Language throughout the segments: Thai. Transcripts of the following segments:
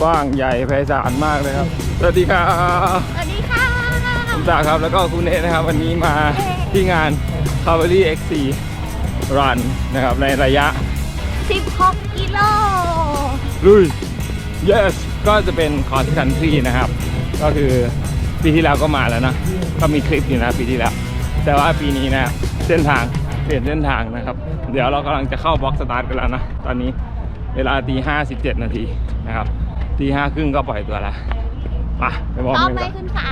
กว้างใหญ่ไพศาลมากเลยครับ สวัสดีครับสวัสดีค่ะผมตาครับแล้วก็คุณเนทนะครับ วันนี้มาที่งาน c a v a l r y X4 Run นะครับ ในระยะ 16 กิโลลุย yes ก็จะเป็นคอร์สคันทรีนะครับ ก็คือปีที่แล้วก็มาแล้วนะ ก็มีคลิปอยู่นะปีที่แล้ว แต่ว่าปีนี้นะเส้นทางเปลี่ยนเส้นทางนะครับ เดี๋ยวเรากำลังจะเข้าบล็อกสตาร์ทกันแล้วนะ ตอนนี้เวลาตีห้าสิบเจ็ดนาทีนะครับ ตีห้าครึ่งก็ปล่อยตัวแล้วไปไปบอกพร้อมกันไหมก่อนคุณขา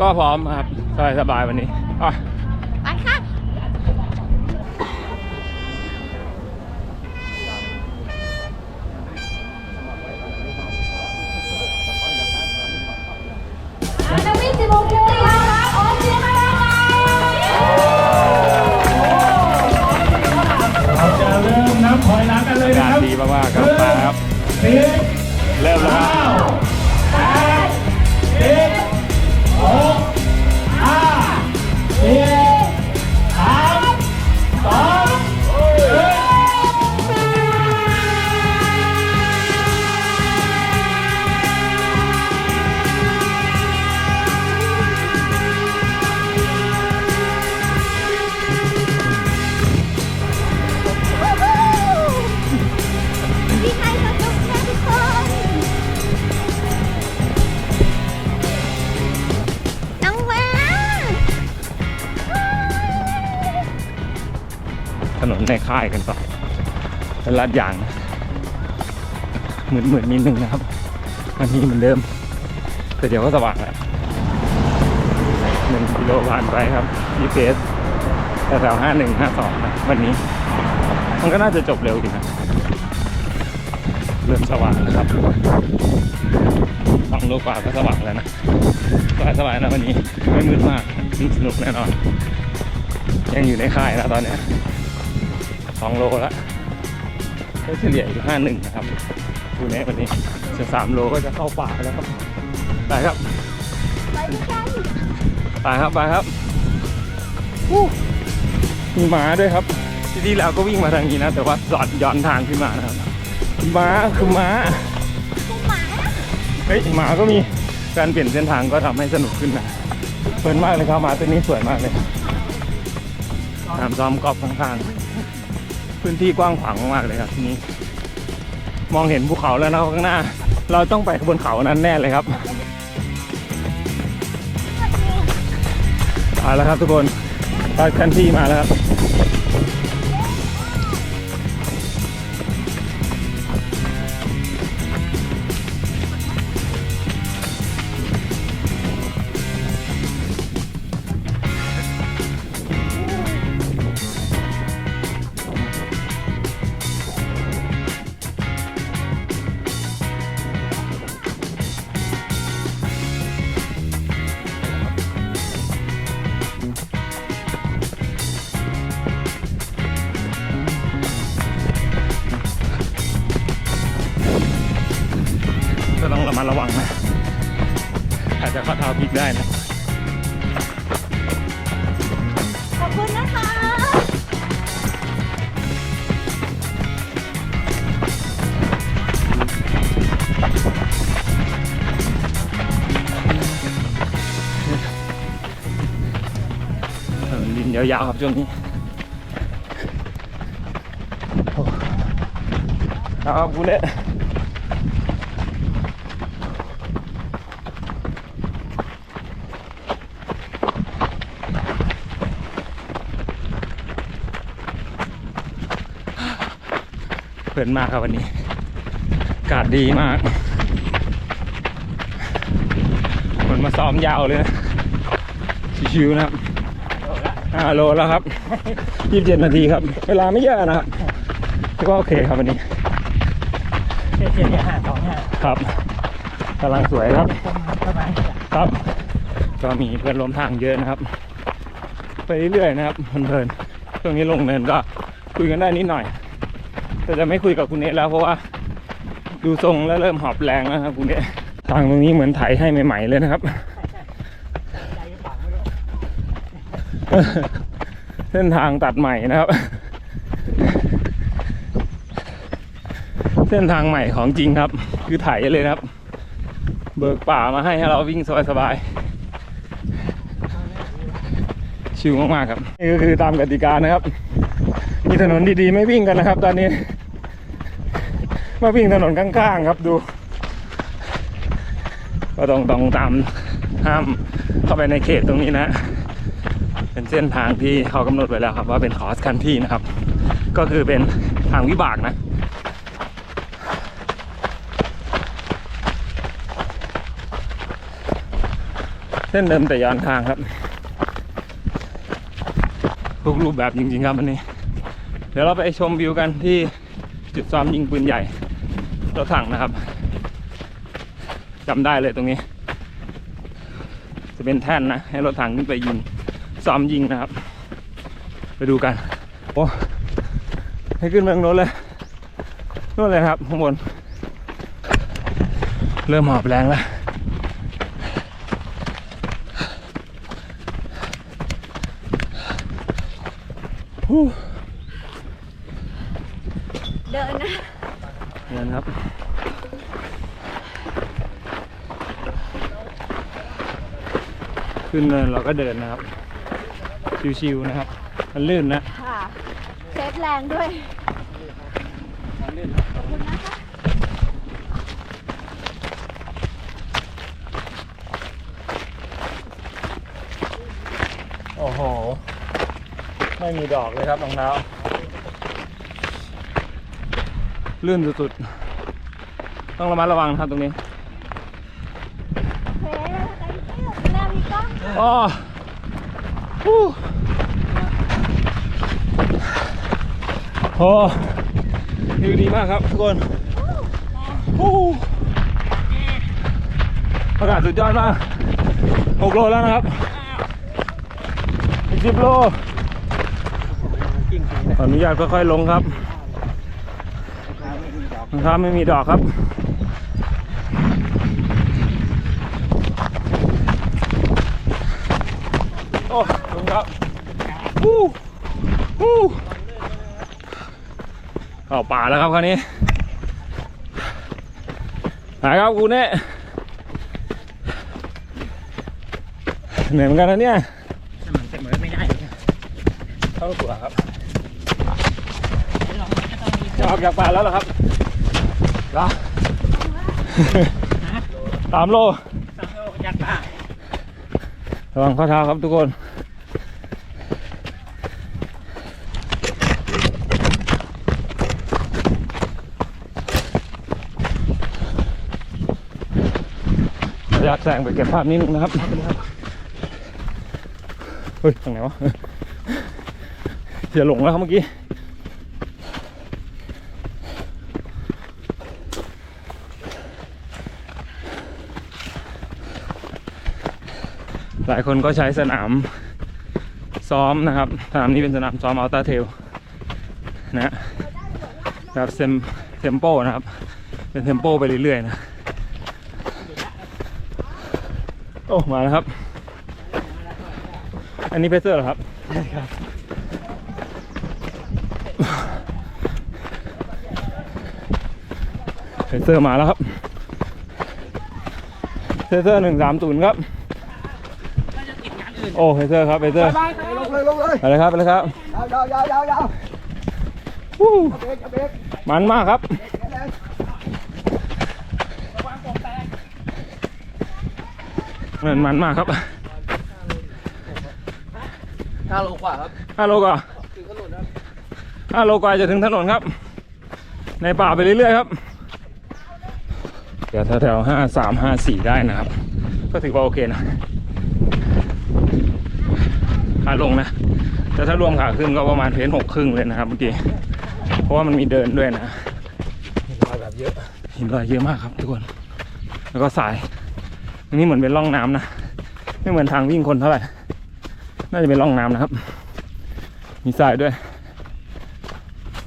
ก็พร้อมครับสบายสบายๆวันนี้อะไปค่ะนักวิ่ง16กิโลเมตรครับโอ้เชียร์มาแล้วครับเราจะเริ่มนับถอยหลังกันเลยงานะนครับดีมากๆครับมาครับสี่ เริ่มแล้วครับ นนในค่ายกันต่อเป็นลาดยางเหมือนเหมือนนิดนึงนะครับวันนี้เหมือนเดิมแต่เดี๋ยวก็สว่างแล้วหนึ่งกิโลผ่านไปครับ GPS แถวห้าหนึ่งห้าสองวันนี้ มันก็น่าจะจบเร็วดีนะเริ่มสว่างแล้วครับสองโลกว่าก็สว่างแล้วนะสบายสบายนะวันนี้ไม่มืดมากสนุกแน่นอน ยังอยู่ในค่ายนะตอนเนี้ย องโลแล้วก็เฉลี่ยอยู่ห้าหนึ่งนะครับดูเนี้วันนี้จะสามโลก็จะเข้าป่าแล้วครับไปครับไปด้วยกันไปครับไปครับอู้มีม้าด้วยครับ ที่ที่แล้วก็วิ่งมาทางนี้นะ แต่ว่าสอดย้อนทางขึ้นมานะครับม้าคือม้าคุณหมาเฮ้ยหมาก็มีการเปลี่ยนเส้นทางก็ทำให้สนุกขึ้นนะเพลินมากเลยครับหมาตัวนี้สวยมากเลยสนามซ้อมกอล์ฟข้างๆ พื้นที่กว้างขวางมากเลยครับที่นี้มองเห็นภูเขาแล้วนะข้างหน้า เราต้องไปบนเขานั้นแน่เลยครับเอาแล้วครับทุกคนตอนกันที่มาแล้วครับ ยาวๆครับช่วงนี้โอ้เอาครับคุณเนี่ยเพลินมากครับวันนี้อากาศดีมากเหมือนมาซ้อมยาวเลยนะชิวๆนะครับ ห้าโลแล้วครับยี่สิบเจ็ดนาทีครับ เวลาไม่เยอะนะครับถือว่าโอเคครับวันนี้เจ็ดเจ็ดห้าสองห้าครับกำลังสวยครับประมาณครับ ก็มีเพื่อนร่วมทางเยอะนะครับ ไปเรื่อยๆนะครับเพลินๆช่วงนี้ลงเนินก็คุยกันได้นิดหน่อย แต่จะไม่คุยกับคุณเนทแล้วเพราะว่าดูทรงแล้วเริ่มหอบแรงแล้วครับคุณเนททางตรงนี้เหมือนไถให้ใหม่ๆเลยนะครับ เส้นทางตัดใหม่นะครับ เส้นทางใหม่ของจริงครับ คือไถเลยครับ เบิกป่ามาให้ให้เราวิ่งสบายๆชิวมากๆครับ นี่ก็คือตามกติกานะครับ มีถนนดีๆไม่วิ่งกันนะครับ ตอนนี้ มาวิ่งถนนข้างๆครับดู ก็ต้องต้องตามห้ามเข้าไปในเขตตรงนี้นะ เป็นเส้นทางที่เขากำหนดไว้แล้วครับว่าเป็นคอสคันที่นะครับ ก็คือเป็นทางวิบากนะเส้นเดิมแต่ยานทางครับทุกรูปแบบจริงๆครับวันนี้ เดี๋ยวเราไปชมวิวกันที่จุดซ้อมยิงปืนใหญ่รถถังนะครับจำได้เลยตรงนี้ จะเป็นแท่นนะ ให้รถถังขึ้นไปยิง ซ้อมยิงนะครับ ไปดูกัน โอ้ให้ขึ้นไปตรงโน้นเลยโน่นเลยครับข้างบน เริ่มหอบแรงแล้วฮู้เดินนะ เดินครับขึ้นเนินเราก็เดินนะครับ ชิวๆนะครับ มันลื่นนะ ค่ะเซฟแรงด้วย ขอบคุณนะคะโอ้โห ไม่มีดอกเลยครับรองเท้าลื่นสุดๆ ต้องระมัดระวังนะครับตรงนี้เฮ้ยใจเต้นแนวมีกล้อง อ๋อฮู้ โอ้วิวดีมากครับทุกคนอากาศสุดยอดมากหกโลแล้วนะครับอีกสิบโลขออนุญาตค่อยๆลงครับรองเท้าไม่มีดอกครับ โอ้ลุงครับ วู้วู้เข้าป่าแล้วครับคราวนี้หายครับกูเน่เหนื่อยเหมือนกันนะเนี่ยสมันเสมอไม่ได้เข้าตัวครับจะออกจากป่าแล้วเหรอครับเหรอสามโลระวังข้อเท้าครับทุกคน อยาก แซงไปเก็บภาพนิดนึงนะครับ เฮ้ยตรงไหนวะเสียหลงแล้วครับเมื่อกี้ หลายคนก็ใช้สนามซ้อมนะครับ สนามนี้เป็นสนามซ้อมอัลต้าเทลนะฮะแบบเซมเทมโปนะครับ เป็นเทมโปไปเรื่อยๆนะ โอ้มาแล้วครับ อันนี้เพเซอร์เหรอครับใช่ครับ เพเซอร์มาแล้วครับ เพเซอร์หนึ่งสามศูนย์ครับ โอ้เพเซอร์ครับเพเซอร์ไปลงเลยลงเลยไปเลยครับไปเลยครับยาวยาวยาวยาวยาววู้เบรกเบรกมันมากครับ แรง มันมันมากครับห้าโลกว่าครับห้าโลกว่าถึงถนนครับห้าโลกว่าจะถึงถนนครับ ในป่าไปเรื่อยๆครับเดี๋ยวแถวๆห้าสามห้าสี่ได้นะครับ ก็ถือว่าโอเคนะขาลงนะ แต่ถ้ารวมขาขึ้นก็ประมาณเพนหกครึ่งเลยนะครับเมื่อกี้ เพราะว่ามันมีเดินด้วยนะหินลอยแบบเยอะหินลอยเยอะมากครับทุกคน แล้วก็สาย อันนี้เหมือนเป็นร่องน้ำนะ ไม่เหมือนทางวิ่งคนเท่าไหร่ น่าจะเป็นร่องน้ำนะครับ มีสายด้วย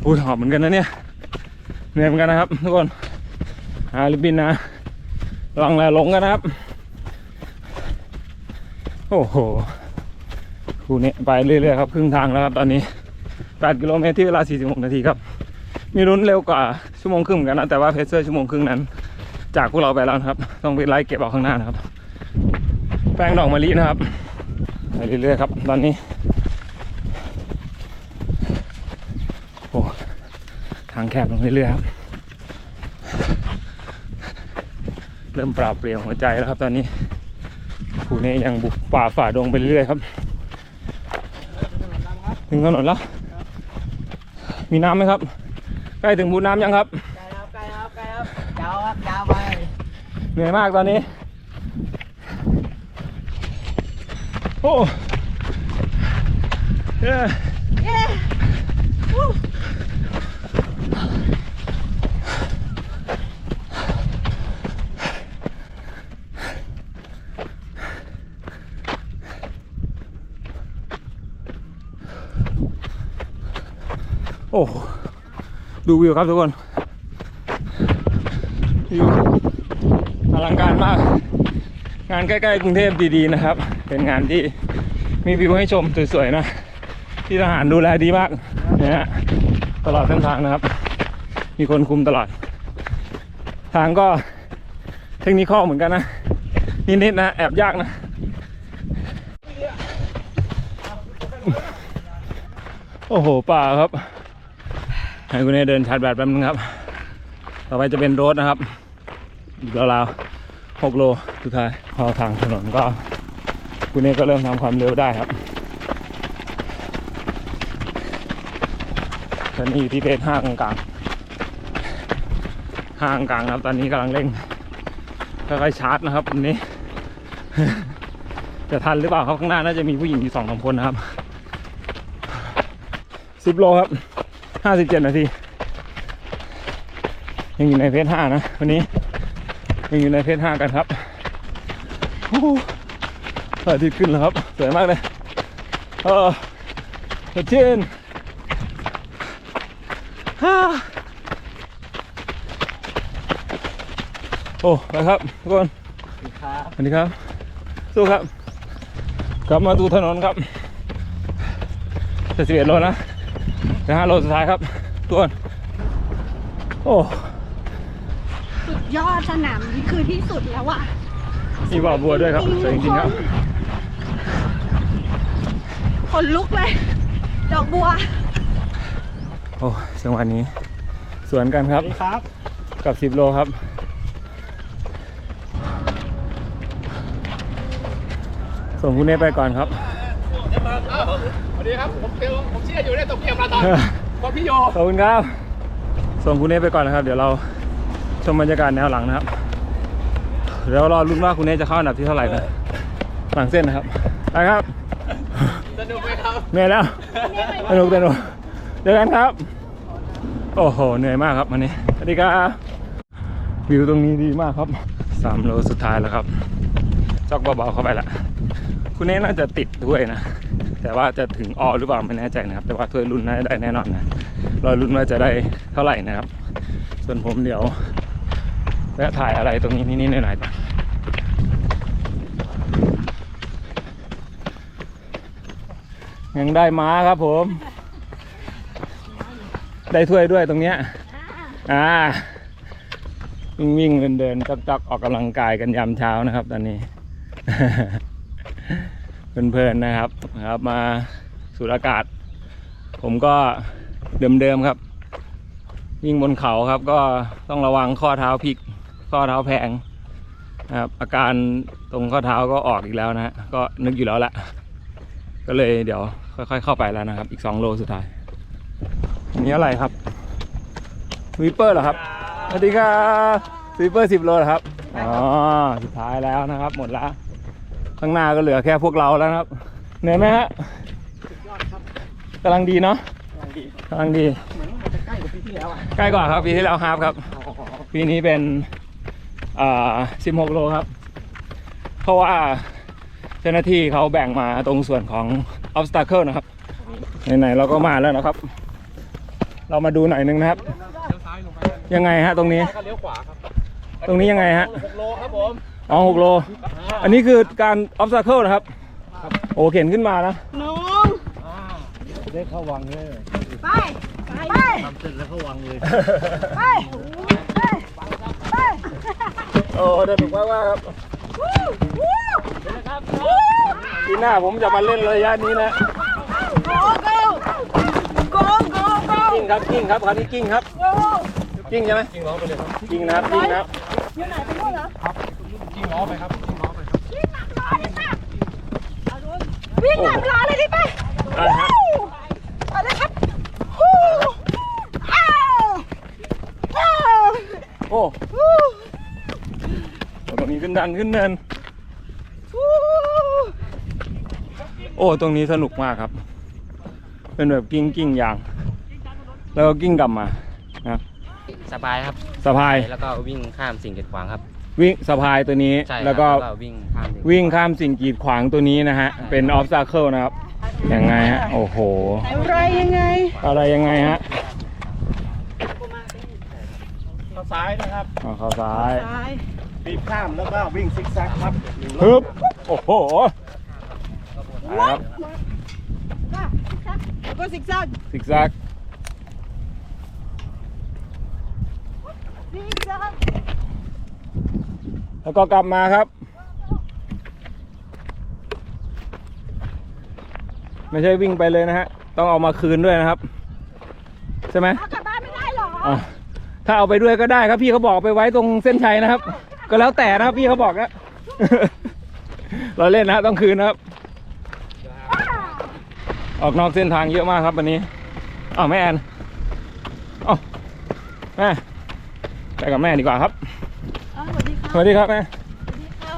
อุ้ยหอบเหมือนกันนะเนี่ย เหนื่อยเหมือนกันนะครับทุกคนหาลิบินนะลองแล้วลงกันนะครับ โอ้โหคู่นี้ไปเรื่อยๆครับครึ่งทางแล้วครับตอนนี้ 8 กิโลเมตรที่เวลา 46 นาทีครับ มีลุ้นเร็วกว่าชั่วโมงครึ่งเหมือนกันนะ แต่ว่าเพเซอร์ชั่วโมงครึ่งนั้น จากพวกเราไปแล้วนะครับ ต้องไปไล่เก็บเอาข้างหน้านะครับ แป้งดอกมะลินะครับไปเรื่อยๆครับ ตอนนี้โอ้ทางแคบลงเรื่อยๆครับ เริ่มปราบเปลี่ยวหัวใจแล้วครับ ตอนนี้ผู้นี้ยังบุกป่าฝ่าดงไปเรื่อยๆครับถึงถนนแล้ว มีน้ำไหมครับ ใกล้ถึงบูน้ำยังครับ เหนื่อยมากตอนนี้ โอ้เย้โอ้ ดูวิวครับทุกคน วิว อลังการมาก งานใกล้ๆกรุงเทพดีๆนะครับ เป็นงานที่มีวิวให้ชมสวยๆนะ ที่ทหารดูแลดีมากเนี่ยฮะตลอดเส้นทางนะครับ มีคนคุมตลอด ทางก็เทคนิคอเหมือนกันนะ นิดๆนะ แอบยากนะ โอ้โหป่าครับให้คุณเอเดินชาร์จแบตแป๊บนึงครับ ต่อไปจะเป็นรถนะครับอีกราวๆ หกโล สุดท้าย พอทางถนนก็คุณเอกก็เริ่มทำความเร็วได้ครับตอนนี้อยู่ที่เพจห้างกลางห้างกลางครับตอนนี้กำลังเร่งค่อยๆชาร์จนะครับวันนี้ จะทันหรือเปล่าครับข้างหน้าน่าจะมีผู้หญิงอยู่สองสามคนนะครับสิบโลครับห้าสิบเจ็ดนาทียังอยู่ในเพจห้านะ วันนี้ ยังอยู่ในเพจห้ากันครับโอ้โหพระอาทิตย์ขึ้นแล้วครับ สวยมากเลยเออสดชื่นฮ่าโอ้ไปครับทุกคนสวัสดีครับ สู้ครับ กลับมาดูถนนครับจะสิบเอ็ดโลนะจะห้าโลสุดท้ายครับทุกคนโอ้ สุดยอดสนามนี้คือที่สุดแล้วอะมีบ่อบัวด้วยครับสวยจริงๆครับขนลุกเลย ดอกบัว โอ้จังหวะนี้ สวนกันครับ ครับ กับ10โลครับ ส่งคุณเนไปก่อนครับสวัสดีครับ ผมเตียวผมเชื่ออยู่ในโตเกียวมาตอนบอกพี่โยขอบคุณครับ ส่งคุณเนไปก่อนนะครับ เดี๋ยวเรา ชมบรรยากาศแนวหลังนะครับเดี๋ยวรอลุ้นว่าคุณเนจะเข้าอันดับที่เท่าไหร่นะหลังเส้นนะครับไปครับสนุกไหมครับเหนื่อยแล้วสนุกสนุกเจอกันครับ โอ้โหเหนื่อยมากครับวันนี้สวัสดีครับวิวตรงนี้ดีมากครับสามโลสุดท้ายแล้วครับจอกเบาๆเข้าไปละคุณเน่น่าจะติดด้วยนะแต่ว่าจะถึงออหรือเปล่าไม่แน่ใจนะครับ แต่ว่าถ้วยรุ่นน่าจะได้แน่นอนนะรอรุ่นว่าจะได้เท่าไหร่นะครับ ส่วนผมเดี๋ยว แวะถ่ายอะไรตรงนี้นิดๆหน่อยๆยังได้ม้าครับผม ได้ถ้วยด้วยตรงเนี้ยอ่า วิ่งวิ่งเดินเดินจักจักออกกำลังกายกันยามเช้านะครับ ตอนนี้ เพลินๆนะครับ ครับ มาสูดอากาศ ผมก็เดิมๆครับ วิ่งบนเขาครับ ก็ต้องระวังข้อเท้าพลิก ข้อเท้าแพงนะครับอาการตรงข้อเท้าก็ออกอีกแล้วนะฮะก็นึกอยู่แล้วแหละก็เลยเดี๋ยวค่อยๆเข้าไปแล้วนะครับ อีก 2 โลสุดท้ายอันนี้อะไรครับวิปเปอร์เหรอครับสวัสดีครับสวิปเปอร์สิบโลเหรอครับอ๋อสุดท้ายแล้วนะครับ หมดแล้วข้างหน้าก็เหลือแค่พวกเราแล้วนะครับเหนื่อยไหมฮะกำลังดีเนาะกำลังดีใกล้กว่าปีที่แล้วอะใกล้กว่าครับปีที่แล้วฮาร์ฟครับปีนี้เป็น อ่า16โลครับ เพราะว่าเจ้าหน้าที่เขาแบ่งมาตรงส่วนของ obstacle นะครับ ไหนๆเราก็มาแล้วนะครับ เรามาดูหน่อยนึงนะครับ ยังไงฮะตรงนี้ก็เลี้ยวขวาครับตรงนี้ยังไงฮะหกโลครับผมอ๋อหกโล อันนี้คือการ obstacle นะครับ โอ้เข็นขึ้นมานะน้องได้เข้าวังเลย ไป ไปทำเสร็จแล้วเข้าวังเลย ไปไปไป โอ้สนุกมากมากๆครับปีหน้าผมจะมาเล่นระยะนี้นะกิ้งครับกิ้งครับคราวนี้กิ้งครับกิ้งใช่ไหมกิ้งล้อไปเลยครับกิ้งนะครับกิ้งนะครับวิ่งหนักรอเลยดิไปอ่าฮะเอาเลยครับฮู้อ้าวอ้าว โอ้ตรงนี้ ขึ้นดันขึ้นเนินฮู้โอ้ตรงนี้สนุกมากครับ เป็นแบบกิ้งกิ้งยาง แล้วก็กิ้งกลับมานะครับสบายครับสะพายแล้วก็วิ่งข้ามสิ่งกีดขวางครับ วิ่งสะพายตัวนี้ใช่ครับแล้วก็วิ่งข้ามสิ่งวิ่งข้ามสิ่งกีดขวางตัวนี้นะฮะเป็นออฟซาเคิลนะครับยังไงฮะโอ้โห อะไรยังไง อะไรยังไงฮะเข้าซ้ายนะครับเอาเข้าซ้ายซ้าย ปีบข้ามแล้วก็วิ่งซิกแซกครับฮึบโอ้โหไปครับแล้วก็ซิกซักซิกแซกซิกซักแล้วก็กลับมาครับ ไม่ใช่วิ่งไปเลยนะฮะ ต้องเอามาคืนด้วยนะครับ ใช่ไหมเอากลับบ้านไม่ได้เหรออะถ้าเอาไปด้วยก็ได้ครับพี่เขาบอกไปไว้ตรงเส้นชัยนะครับ ก็แล้วแต่นะครับพี่เขาบอกนะ เราเล่นนะฮะต้องคืนนะครับ ออกนอกเส้นทางเยอะมากครับวันนี้อ้าวแม่แอนอ้าวแม่ไปกับแม่ดีกว่าครับอ้าวสวัสดีค่ะสวัสดีครับแม่ค่ะ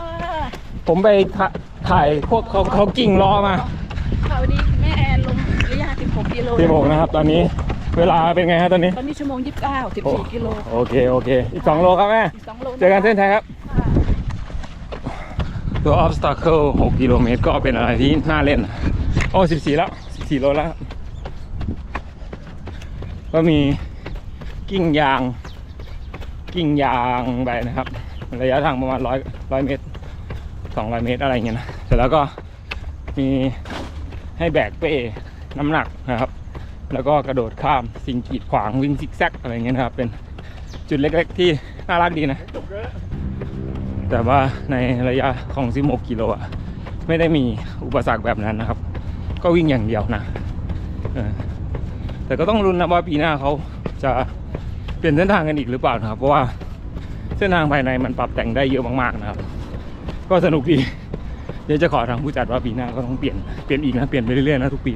ผมไปถ่าถ่ายพวกเขาเขากิ่งล้อมาค่ะวันนี้แม่แอนลงระยะ16กิโลที่บอกนะครับ ตอนนี้ เวลาเป็นไงฮะตอนนี้ ตอนนี้ชั่วโมง29 14กิโลโอเคโอเค อีกสองโลครับแม่อีก2โลเจอกันเส้นชัยครับตัว obstacle 6กิโลเมตรก็เป็นอะไรที่น่าเล่น โอ้14 แล้ว 14 โลแล้ว ก็มีกิ่งยาง กิ่งยางไปนะครับ ระยะทางประมาณ 100 100 เมตร 200 เมตรอะไรเงี้ยนะ เสร็จแล้วก็มีให้แบกเป้น้ำหนักนะครับ แล้วก็กระโดดข้ามสิ่งกีดขวางวิ่งซิกแซกอะไรเงี้ยนะครับ เป็นจุดเล็กๆ ที่น่ารักดีนะ แต่ว่าในระยะของ 16 กิโลอะไม่ได้มีอุปสรรคแบบนั้นนะครับ ก็วิ่งอย่างเดียวนะแต่ก็ต้องรุนนะว่าปีหน้าเขาจะเปลี่ยนเส้นทางกันอีกหรือเปล่านะครับ เพราะว่าเส้นทางภายในมันปรับแต่งได้เยอะมากๆนะครับ ก็สนุกดี เดี๋ยวจะขอทางผู้จัดว่าปีหน้าก็ต้องเปลี่ยนเปลี่ยนอีกนะเปลี่ยนไปเรื่อยๆนะทุกปี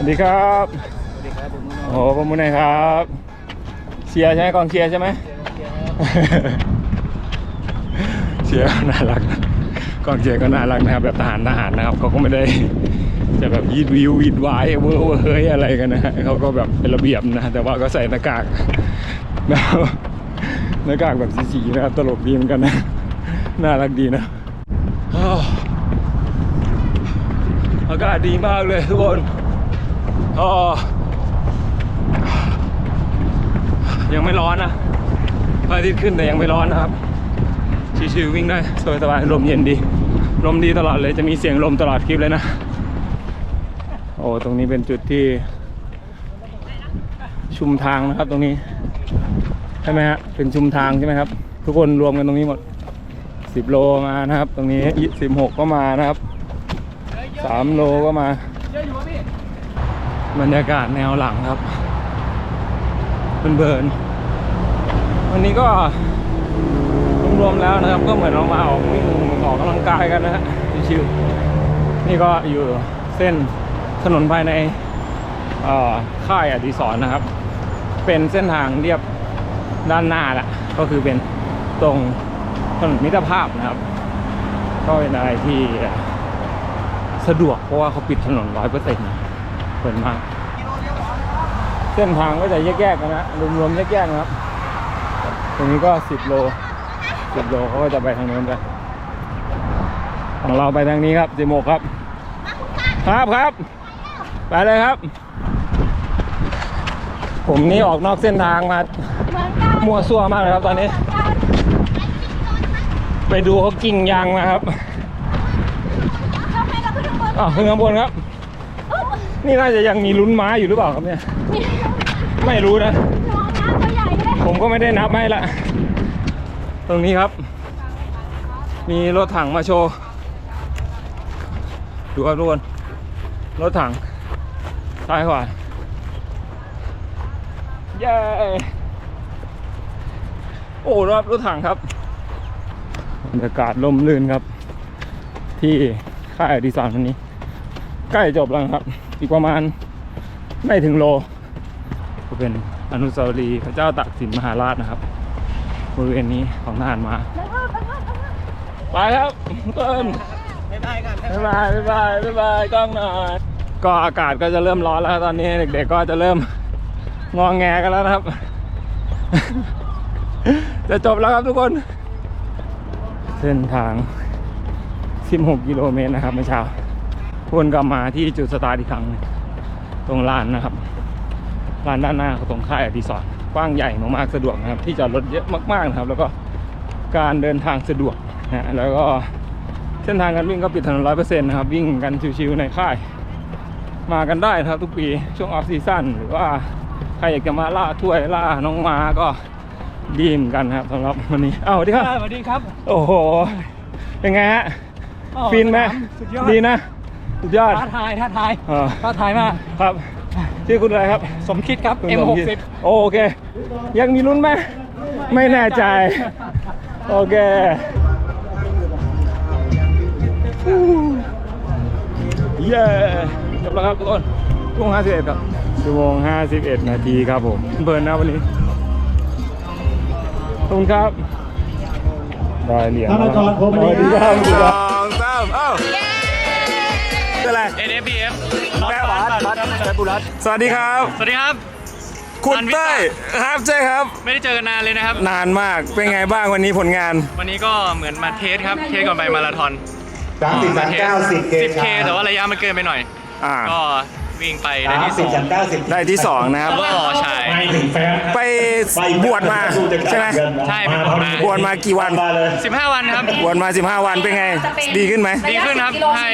สวัสดีครับสวัสดีครับผมโอ้โหประมุนหนอยครับเชียร์ใช่ไหมกองเชียร์ใช่ไหมเชียร์น่ารักนะกองเชียร์ก็น่ารักนะครับแบบทหารทหารนะครับเขาก็ไม่ได้จะแบบยีดวิววีดวายเวอร์เวอร์เฮ้ยอะไรกันนะฮะเขาก็แบบเป็นระเบียบนะ แต่ว่าก็ใส่หน้ากากแบบหน้ากากแบบสีๆนะครับตลกดีเหมือนกันนะน่ารักดีนะอ้าวอากาศดีมากเลยทุกคนอ๋อ ยังไม่ร้อนนะพระอาทิตย์ขึ้นแต่ยังไม่ร้อนนะครับ ชิวๆวิ่งได้สบายๆลมเย็นดี ลมดีตลอดเลยจะมีเสียงลมตลอดคลิปเลยนะ โอ้ตรงนี้เป็นจุดที่ ชุมทางนะครับตรงนี้ ใช่ไหมฮะ เป็นชุมทางใช่ไหมครับ ทุกคนรวมกันตรงนี้หมดสิบโลมานะครับ ตรงนี้สิบหกก็มานะครับสามโลก็มา บรรยากาศแนวหลังครับเบิร์นๆวันนี้ก็รวมๆแล้วนะครับ ก็เหมือนเรามาออกวิ่งออกกำลังกายกันนะฮะชิวๆนี่ก็อยู่เส้นถนนภายในอ่อค่ายอดิศรนะครับ เป็นเส้นทางเรียบด้านหน้าแหละก็คือเป็นตรงถนนมิตรภาพนะครับ ก็เป็นอะไรที่สะดวกเพราะว่าเขาปิดถนนร้อยเปอร์เซ็นต์ ดมากเส้นทางก็จะแยกๆกันนะรวมๆแยกๆนะครับตรงนี้ก็สิบโลสิบโลเขาก็จะไปทางโน้นไปของเราไปทางนี้ครับสิโมกครับ ครับครับไปเลยครับ ผมนี่ออกนอกเส้นทางมาเหมือนกันมั่วซั่วมากเลยครับตอนนี้ ไปดูเขากิ่งยางมาครับทำไมเราขึ้นข้างบนอ้าวขึ้นข้างบนครับ นี่น่าจะยังมีลุ้นม้าอยู่หรือเปล่าครับเนี่ย ไม่รู้นะ น้องน้ำตัวใหญ่เลยผมก็ไม่ได้นับให้ละ ตรงนี้ครับ มีรถถังมาโชว์ ดูครับทุกคน รถถัง ซ้ายขวา เย้ โอ้รอบรถถังครับ บรรยากาศลมลื่นครับ ที่ค่ายอดิสานวันนี้ ใกล้จบแล้วครับ อีกประมาณไม่ถึงโล ก็เป็นอนุสาวรีย์พระเจ้าตากสินมหาราชนะครับบริเวณนี้ของทหารมา ไปครับเติ้ลบ๊ายบายกันบ๊ายบายบ๊ายบายบ๊ายบายกล้องหน่อยก็อากาศก็จะเริ่มร้อนแล้วครับตอนนี้เด็กๆก็จะเริ่มงองแงกันแล้วนะครับ จะจบแล้วครับทุกคน เส้นทาง 16 กิโลเมตรนะครับเมื่อเช้า วนกลับมาที่จุดสตาร์ทอีกครั้งหนึ่งตรงลานนะครับลานด้านหน้าของตรงค่ายอดิสรกว้างใหญ่มากๆสะดวกนะครับ ที่จอดรถเยอะมากๆนะครับ แล้วก็การเดินทางสะดวกนะแล้วก็เส้นทางการวิ่งก็ปิดถนนร้อยเปอร์เซ็นต์นะครับ วิ่งกันชิวๆในค่าย มากันได้นะครับทุกปีช่วงออฟซีซั่นหรือว่าใครอยากจะมาล่าถ้วยล่าน้องม้าก็ดีเหมือนกันนะครับสำหรับวันนี้อ้าวสวัสดีครับสวัสดีครับ โอ้โหเป็นไงฮะอ้าวฟินไหมสุดยอดดีนะ สุดยอดท้าทายท้าทายเออท้าทายมากครับชื่อคุณอะไรครับสมคิดครับ คุณ M60 สคิดโอเค ยังมีลุ้นไหมไม่แน่ใจ โอเคอู้เย้จบแล้วครับทุกคนชั่วโมง51ครับชั่วโมง51 นาทีครับผมเพลินนะวันนี้ขอบคุณครับได้เหรียญธนาธรพรหมสณีวัสดีครับ สองสามเอ้า เป็นไร NFBF แม่บัสบัสแม่บุรัตสวัสดีครับ สวัสดีครับ คุณอันวิสาเต้ยครับใช่ครับ ไม่ได้เจอกันนานเลยนะครับ นานมากเป็นไงบ้างวันนี้ผลงาน วันนี้ก็เหมือนมาเทสครับ เทสก่อนไปมาราธอนสามสิบสามเก้าสิบเก 10K แต่ว่าระยะมันเกินไปหน่อยอ่าก็ วิ่งไปได้สามที่สสิบองสามเก้าสิบได้ที่สองนะครับก็ใช่ไม่ถึงแฟนไปบวชมาใช่ไหม ใช่ไปบวชมา บวชมากี่วัน มาเลย 15 วันครับ บวชมา 15 วันเป็นไง ดีขึ้นไหม ดีขึ้นครับให้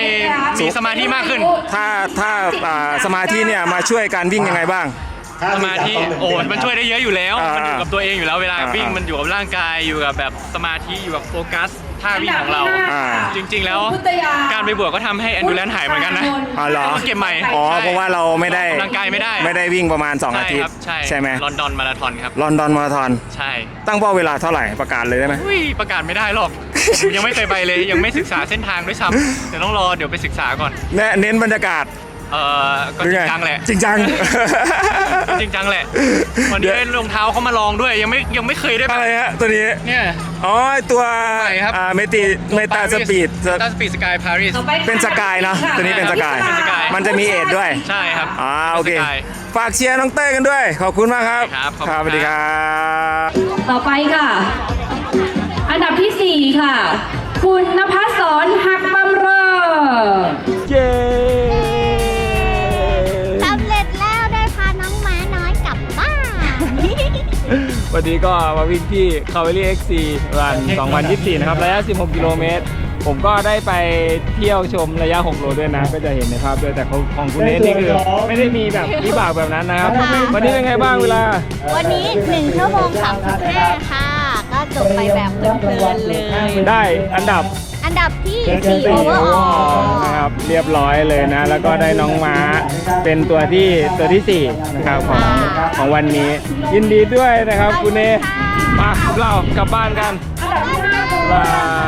มีสมาธิมากขึ้น ถ้าถ้าอ่าสมาธิเนี่ยมาช่วยการวิ่งยังไงบ้าง สมาธิโอ้มันช่วยได้เยอะอยู่แล้วอ่ามัมันอยู่กับตัวเองอยู่แล้วเวลาอ่าวิ่งมันอยู่กับร่างกายอยู่กับแบบสมาธิอยู่กับโฟกัสท่าวิ่งของเราอ่าจริง ๆ แล้วการไปบวชก็ทำให้ endurance หายเหมือนกันนะอ๋อเหรอต้องเก็บใหม่อ๋อใช่เพราะว่าเราไม่ได้ออกกำลังกายไม่ได้ไม่ได้วิ่งประมาณ 2 อาใช่ทิตครัย์บใช่ใช่ไหมลอนดอนมาราธอนครับลอนดอนมาราธอนใช่ตั้งเป้าเวลาเท่าไหร่ประกาศเลยได้ไหมอุ้ยประกาศไม่ได้หรอกผมยังไม่เคยไปเลยยังไม่ศึกษาเส้นทางด้วยซ้ำเดี๋ยวต้องรอเดี๋ยวไปศึกษาก่อนแนะเน้นบรรยากาศ เออก็หจรือริไงจังแหละ จริงจัง จริงจังแหละ วันนี้ได้รองเท้าเขามาลองด้วยยังไม่ยังไม่เคยได้อะไรฮะตัวนี้ เนี่ย อ๋อตัวใช่ครับ อ่าเมติเมตาสปีดเมตาสปีดสกายปารีสเป็นสกายเนาะตัวนี้เป็นสกาย เป็นสกาย มันจะมีเอทด้วย ใช่ครับอ่าโอเคป็นสกาย ฝากเชียร์น้องเต้ยกันด้วย ขอบคุณมากครับครับขอบคุณ สวัสดีครับ ต่อไปค่ะ อันดับที่ 4 ค่ะ คุณนภัสสรหักบำเรอ เย้ วันนี้ก็มาวิ่งที่คาเวลี่เอ็กซีรัน2024 นะครับ ระยะ 16 กิโลเมตร ผมก็ได้ไปเที่ยวชมระยะ 6 โลด้วยนะ ก็จะเห็นในภาพด้วย แต่ของของคุณเนทนี่คือ ไม่ได้มีแบบวิบากแบบนั้นนะครับ วันนี้เป็นไงบ้างเวลา วันนี้1ชั่วโมง35ค่ะ ก็จบไปแบบเพลินๆเลย ได้อันดับ อันดับที่4 overall นะครับเรียบร้อยเลยนะ แล้วก็ได้น้องม้าเป็นตัวที่ตัวที่4นะครับของของวันนี้ ยินดีด้วยนะครับคุณเนมาเรากลับบ้านกันบ๊ายบาย